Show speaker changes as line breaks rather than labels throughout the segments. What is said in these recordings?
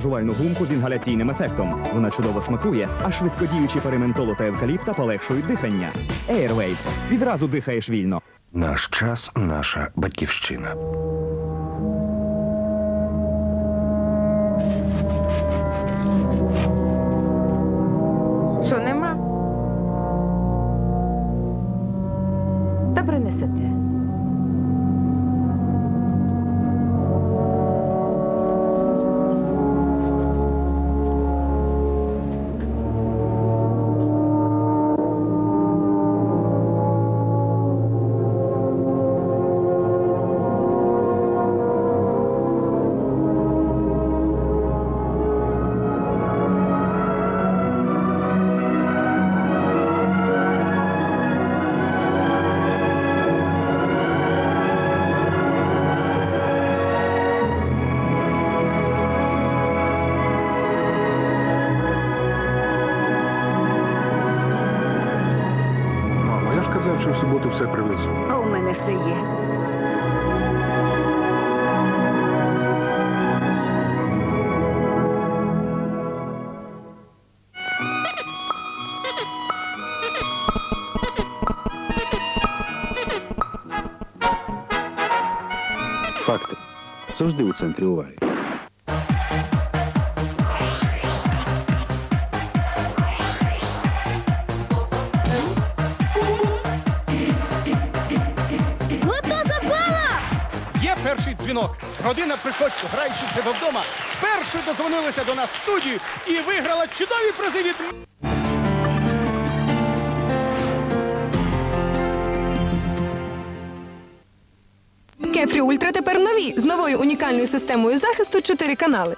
жувальну гумку з інгаляційним ефектом. Вона чудово смакує, а швидкодіючі перементолу та евкаліпта полегшують дихання. Airwaves. Відразу дихаєш вільно.
Наш час, наша батьківщина. Казав, що в суботу все привезу.
А у мене все є.
Факти. Завжди у центрі уваги.
Перший дзвінок. Родина приходько, граючи себе вдома, першою дозвонилася до нас в студію і виграла чудові призи від
Кефрі Ультра тепер нові з новою унікальною системою захисту 4 канали.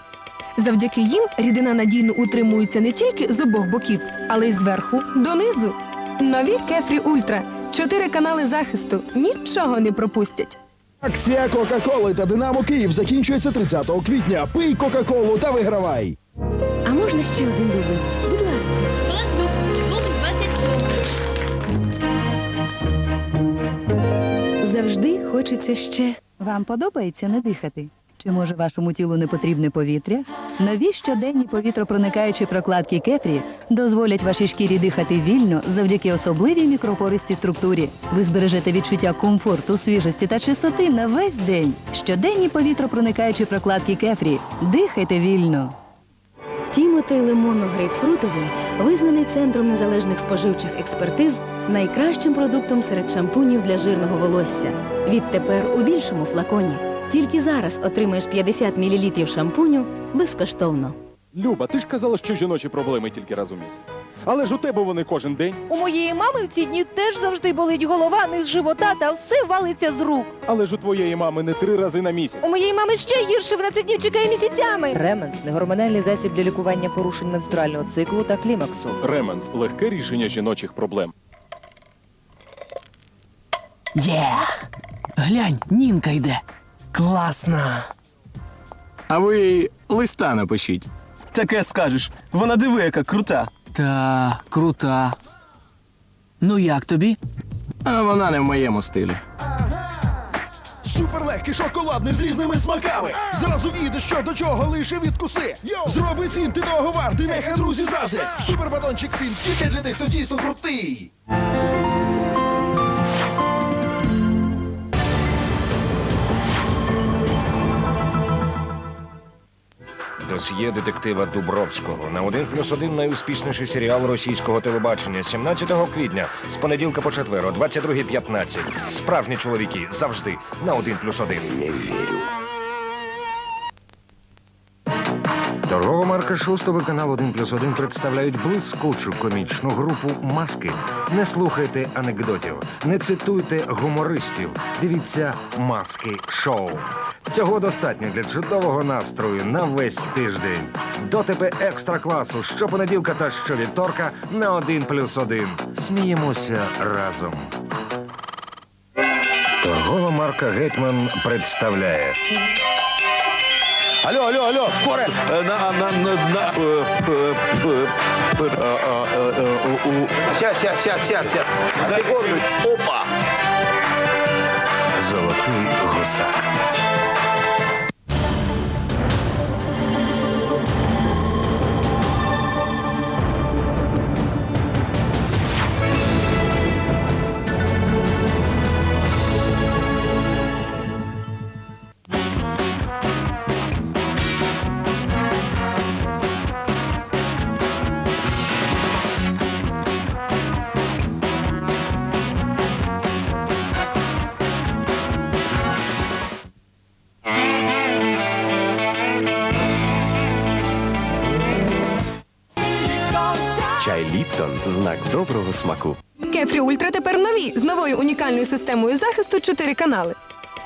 Завдяки їм рідина надійно утримується не тільки з обох боків, але й зверху донизу. Нові Кефрі Ультра. Чотири канали захисту нічого не пропустять.
Акція Кока-Коли та Динамо Київ закінчується 30 квітня. Пий Кока-Колу та вигравай.
А можна ще один дубль? Будь ласка.
Блокбук, Клуб 27.
Завжди хочеться ще.
Вам подобається не дихати? Чи може вашому тілу не потрібне повітря? Нові щоденні повітропроникаючі прокладки Кефрі дозволять вашій шкірі дихати вільно завдяки особливій мікропористій структурі. Ви збережете відчуття комфорту, свіжості та чистоти на весь день. Щоденні повітропроникаючі прокладки Кефрі. Дихайте вільно.
Тімотей лимонно-грейпфрутовий визнаний центром незалежних споживчих експертиз найкращим продуктом серед шампунів для жирного волосся. Відтепер у більшому флаконі. Тільки зараз отримаєш 50 мл шампуню безкоштовно.
Люба, ти ж казала, що жіночі проблеми тільки раз у місяць. Але ж у тебе вони кожен день.
У моєї мами в ці дні теж завжди болить голова, низ живота та все валиться з рук.
Але ж у твоєї мами не три рази на місяць.
У моєї мами ще гірше, вона цих днів чекає місяцями.
Ременс негормональний засіб для лікування порушень менструального циклу та клімаксу.
Ременс легке рішення жіночих проблем.
Є! Глянь, Нінка йде. Класна.
А ви листа напишіть.
Таке скажеш. Вона диви, яка крута. Та, крута. Ну як тобі?
А вона не в моєму стилі.
Суперлегкий шоколадний з різними смаками. Зразу відеш, що до чого лише відкуси. Зроби фінт, ти того вартий, нехай друзі заздрять. Супербатончик фінт тільки для тих, хто дійсно крутий.
Досьє детектива Дубровського на 1 плюс 1 найуспішніший серіал російського телебачення 17 квітня з понеділка по четвер о 22.15. Справжні чоловіки завжди на 1 плюс 1. Не вірю. Торгова марка шостого канал 1 плюс 1 представляють блискучу комічну групу Маски. Не слухайте анекдотів, не цитуйте гумористів. Дивіться маски шоу. Цього достатньо для чудового настрою на весь тиждень. Дотипи екстра класу щопонеділка та щовівторка на 1 плюс 1. Сміємося разом. Торгова марка Гетьман представляє.
Алло, алло, алло, скоро. Е, На, на, на, на. щас, щас, щас, щас. Секунду. Опа.
Золотий гусак.
Ліптон знак доброго смаку.
Кефрі Ультра тепер нові з новою унікальною системою захисту 4 канали.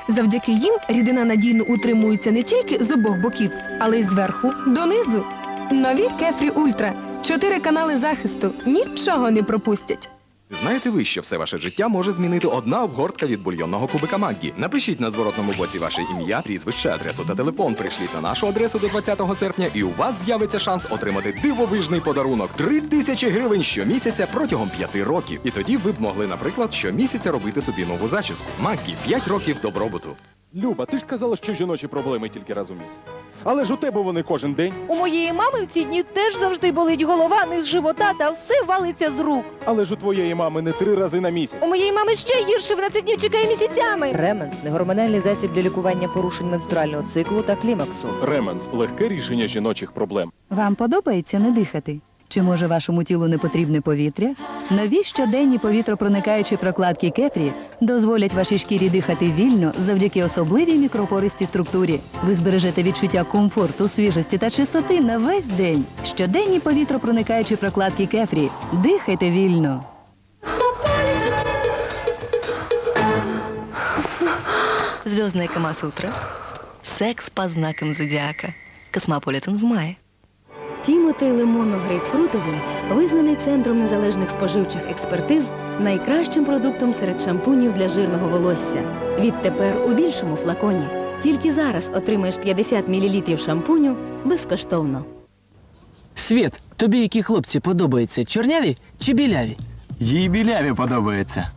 Завдяки їм рідина надійно утримується не тільки з обох боків, але й зверху донизу. Нові Кефрі Ультра. Чотири канали захисту нічого не пропустять.
Знаєте ви, що все ваше життя може змінити одна обгортка від бульйонного кубика Маггі? Напишіть на зворотному боці ваше ім'я, прізвище, адресу та телефон. Прийшліть на нашу адресу до 20 серпня, і у вас з'явиться шанс отримати дивовижний подарунок 3 тисячі гривень щомісяця протягом 5 років. І тоді ви б могли, наприклад, щомісяця робити собі нову зачіску. Маггі 5 років добробуту.
Люба, ти ж казала, що жіночі проблеми тільки раз у місяць. Але ж у тебе вони кожен день.
У моєї мами в ці дні теж завжди болить голова, низ живота та все валиться з рук.
Але ж у твоєї мами не три рази на місяць.
У моєї мами ще гірше, вона цих днів чекає місяцями.
Ременс негормональний засіб для лікування порушень менструального циклу та клімаксу.
Ременс легке рішення жіночих проблем.
Вам подобається не дихати? Чи може вашому тілу не потрібне повітря? Нові щоденні повітропроникаючі прокладки Кефрі дозволять вашій шкірі дихати вільно завдяки особливій мікропористій структурі. Ви збережете відчуття комфорту, свіжості та чистоти на весь день. Щоденні повітропроникаючі прокладки Кефрі. Дихайте вільно.
Звездная Камасутра. Секс по знакам зодиака. Космополитен в мае.
Тімотей лимонно-грейпфрутовий визнаний центром незалежних споживчих експертиз найкращим продуктом серед шампунів для жирного волосся. Відтепер у більшому флаконі. Тільки зараз отримаєш 50 мл шампуню безкоштовно.
Світ, тобі які хлопці подобаються? Чорняві чи біляві?
Їй біляві подобається.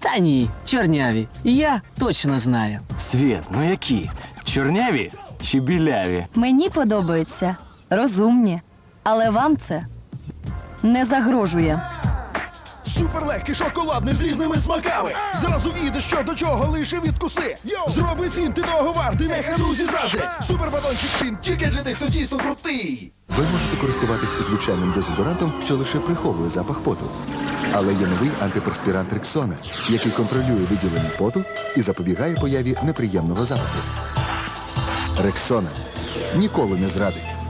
Та ні, чорняві. Я точно знаю.
Світ, ну які? Чорняві чи біляві?
Мені подобаються розумні, але вам це не загрожує.
Суперлегкий шоколадний з різними смаками. Зразу відеш, що до чого лише відкуси. Зроби фінт і договарди, нехай друзі заздрять. Супербатончик фінт тільки для тих, хто дійсно крутий.
Ви можете користуватись звичайним дезодорантом, що лише приховує запах поту. Але є новий антиперспірант Рексона, який контролює виділення поту і запобігає появі неприємного запаху. Рексона ніколи не зрадить.